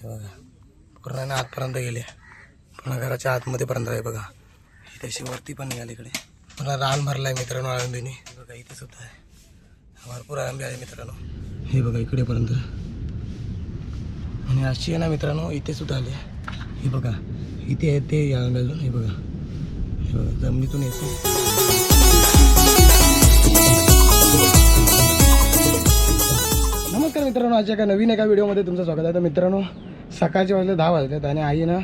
हे बघा पूर्ण आतपर्यंत गेले पूर्ण घराच्या आतमध्ये पर्यंत आहे बघा. इथे वरती पण निघाली इकडे. पुन्हा रान भरलाय मित्रांनो आळंबीने बघा इथे सुद्धा आहे. भरपूर आळंबी आहे मित्रांनो. हे बघा इकडेपर्यंत आणि अशी आहे ना मित्रांनो इथे सुद्धा आली आहे. हे बघा इथे आहे ते आळंबी अजून हे बघा. हे बघा जमिनीतून येते. नमस्कार मित्रांनो आजच्या एका नवीन एका व्हिडिओमध्ये तुमचं स्वागत आहे. तर मित्रांनो सकाळचे वाजले दहा वाजलेत आणि आईनं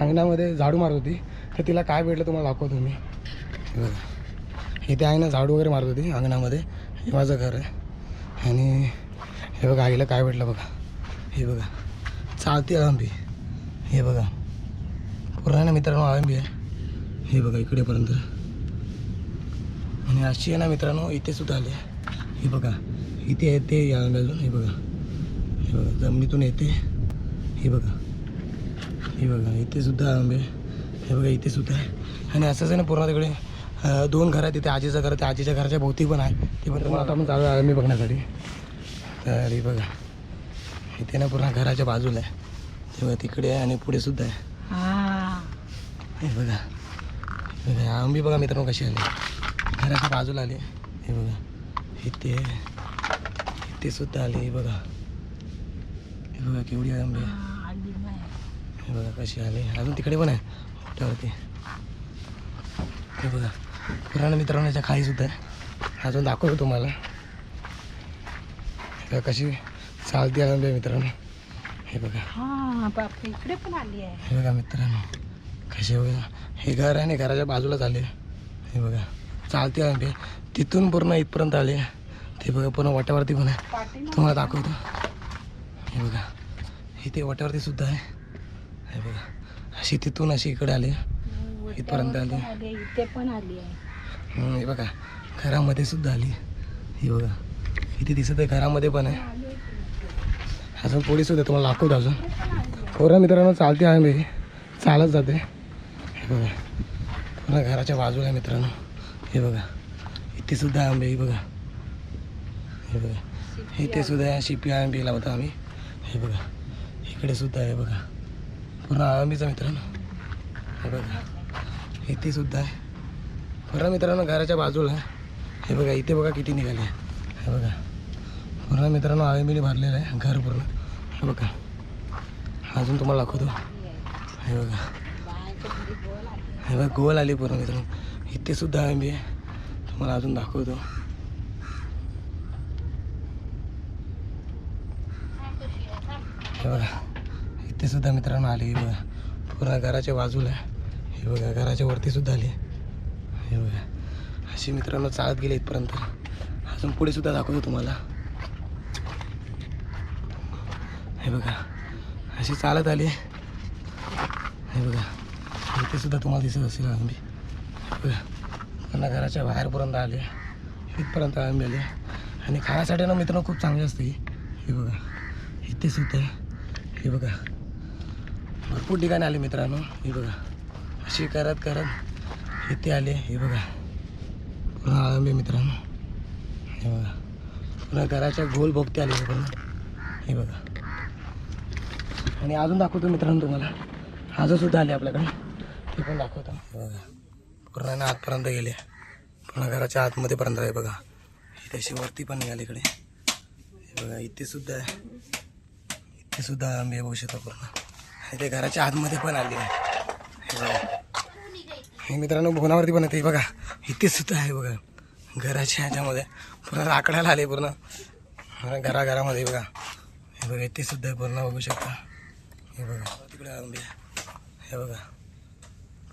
अंगणामध्ये झाडू मारत होती. तर तिला काय भेटलं तुम्हाला दाखवतो मी. हे बघा इथे आईनं झाडू वगैरे मारत होती अंगणामध्ये. हे माझं घर आहे. आणि हे बघा आईला काय भेटलं बघा. हे बघा चालती अळंबी हे बघा पूर्ण ना मित्रांनो अळंबी आहे. हे बघा इकडेपर्यंत. आणि अशी आहे ना मित्रांनो इथे सुद्धा आली आहे. हे बघा इथे येते या अजून हे बघा. हे बघा जमिनीतून येते. हे बघा. हे बघा इथे सुद्धा आंबे. हे बघा इथे सुद्धा आहे. आणि असंच आहे ना पूर्ण तिकडे दोन घर आहेत तिथे. आजीचं घर त्या आजीच्या घराच्या भोवती पण आहे. ते पण तुम्हाला आता आपण चालू आहे आम्ही बघण्यासाठी. तर हे बघा. इथे ना पूर्ण घराच्या बाजूला आहे. हे बघा तिकडे आहे आणि पुढे सुद्धा आहे. हे. बघा. हे बघा आंबी बघा मित्रांनो कशी आली. घराच्या बाजूला आली. हे बघा. इथे इथे सुद्धा आली. हे बघा. हे बघा केवढी आहे आंबे. हे बघा कशी आली. अजून तिकडे पण आहे. मोठ्यावरती हे बघा. पुराण मित्रांच्या खाली सुद्धा आहे. अजून दाखवतो तुम्हाला. बघा कशी चालती आंबे मित्रांनो. हे बघा. इकडे पण आली आहे. हे बघा मित्रांनो. कसे बघा. हे घर आहे ना घराच्या बाजूलाच आले. हे बघा. चालते आंबे. तिथून पूर्ण इथपर्यंत आले. ते बघा पूर्ण वाट्यावरती पण आहे. तुम्हाला दाखवतो. हे बघा इथे वाट्यावरती सुद्धा आहे. हे बघा अशी तिथून अशी इकडे आले. इथपर्यंत आली. इथे पण आली आहे. हं, बघा घरामध्ये सुद्धा आली. हे बघा इथे दिसत आहे घरामध्ये पण आहे. अजून पोळी सुद्धा तुम्हाला दाखवतो अजून. पोरं मित्रांनो चालते आहे मी चालत जाते. हे बघा पूर्ण घराच्या बाजूला आहे मित्रांनो. हे बघा इथे सुद्धा आंबे बघा. हे बघा इथे सुद्धा शिपी आंबे लावतो आम्ही. हे बघा इकडे सुद्धा आहे बघा. पूर्ण आंबीचा मित्रांनो. हे बघा इथे सुद्धा आहे. पूर्ण मित्रांनो घराच्या बाजूला आहे. हे बघा इथे बघा किती निघाले हे बघा. पूर्ण मित्रांनो आळंबीने भरलेलं आहे घर पूर्ण. हे बघा. अजून तुम्हाला दाखवतो. हे बघा. हे बघा गोल आली पूर्ण मित्रांनो. इथे सुद्धा आळंबी आहे. तुम्हाला अजून दाखवतो. हे बघा. इथे सुद्धा मित्रांनो आली हे बघा. पूर्ण घराच्या बाजूला हे बघा घराच्या वरती सुद्धा आली हे बघा. अशी मित्रांनो चालत गेले इथपर्यंत. अजून पुढे सुद्धा दाखवतो तुम्हाला. हे बघा. अशी चालत आली हे बघा. इथे सुद्धा तुम्हाला दिसत असेल आंबी. बघा. पुन्हा घराच्या बाहेरपर्यंत आले इथपर्यंत आंबी आले आणि खाण्यासाठी ना मित्रांनो खूप चांगली असते हे. बघा. इथे सुद्धा हे बघा. भरपूर ठिकाणी आले मित्रांनो. हे बघा. अशी करत करत इथे आले. हे बघा. पूर्ण आळंबे मित्रांनो. हे बघा. पुन्हा घराच्या गोल भोगते आले पूर्ण हे बघा. आणि अजून दाखवतो मित्रांनो तुम्हाला. अजून आले आपल्याकडे. ते पण दाखवतो. बघा. पूर्ण आतपर्यंत गेले. पूर्ण घराच्या आतमध्ये पर्यंत आहे बघा. इथे अशी वरती पण निघाली इकडे. हे बघा. इथे सुद्धा आहे. इथे सुद्धा आंबे बघू शकता पूर्ण. आणि ते घराच्या आतमध्ये पण आली आहे. हे बघा. हे मित्रांनो भुवनावरती पण येते बघा. इथे सुद्धा आहे बघा. घराच्या ह्याच्यामध्ये. पूर्ण राकड्याला आले पूर्ण. घराघरामध्ये बघा. हे बघा इथे सुद्धा पूर्ण बघू शकता. हे बघा. तिकडे आंबे. आहे. हे बघा.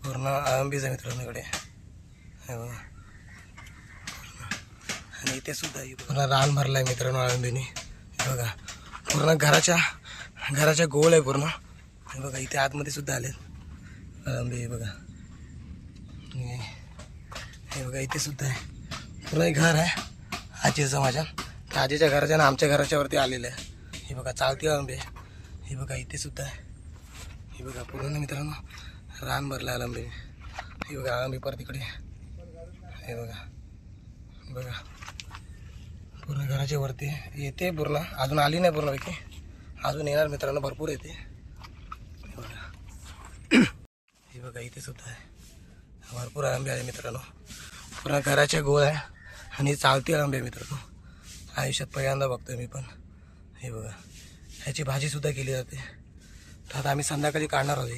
पूर्ण आंबीच आहे मित्रांनो इकडे. हे बघा. आणि इथे सुद्धा पूर्ण रान भरला आहे मित्रांनो आळंबीने हे बघा. पूर्ण घराच्या घराच्या गोल आहे पूर्ण. आणि बघा इथे आतमध्ये सुद्धा आलेत. आंबे हे बघा. हे बघा इथे सुद्धा आहे. पूर्ण एक घर आहे आजीचं माझ्या त्या आजीच्या घराच्या ना आमच्या घराच्या वरती आलेलं आहे. हे बघा चालते आंबे हे बघा इथे सुद्धा आहे. हे बघा पूर्ण मित्रांनो रान भरलं आहे आंबे हे बघा आंबे परत तिकडे हे बघा. बघा. पूर्ण घराच्या वरती येते पूर्ण. अजून आली नाही पूर्ण बाकी अजून येणार मित्रांनो भरपूर येते. हे बघा. इथे सुद्धा आहे. भरपूर आंबे आहे मित्रांनो. पुन्हा घराचे गोळ आहे आणि चालती आंबे मित्रांनो. आयुष्यात पहिल्यांदा बघतोय मी पण. हे बघा. ह्याची भाजीसुद्धा केली जाते. तर आता आम्ही संध्याकाळी काढणार आहोत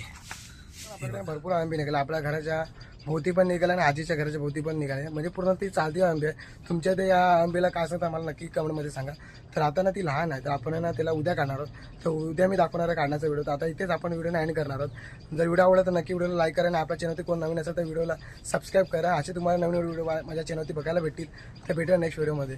हे. भरपूर आंबे निघाले. आपल्या घराच्या भोवती पण निघाले आणि आजीच्या घराच्या भोवती पण निघाले. म्हणजे पूर्ण ती चालती आंबे. आहे तुमच्या ते या आंबेला काय असतं आम्हाला नक्की कमेंटमध्ये सांगा. तर आता ना ती लहान आहे. तर आपण ना त्याला उद्या काढणार आहोत. तर उद्या मी दाखवणार आहे काढण्याचा व्हिडिओ. तर आता इथेच आपण व्हिडिओ एंड करणार आहोत. जर व्हिडिओ आवडला तर नक्की व्हिडिओला लाईक करा आणि आपल्या चॅनलवरती कोण नवीन असेल तर व्हिडिओला सबस्क्राईब करा. असे तुम्हाला नवीन व्हिडिओ माझ्या चॅनलवरती बघायला भेटतील. तर भेटूया नेक्स्ट व्हिडिओमध्ये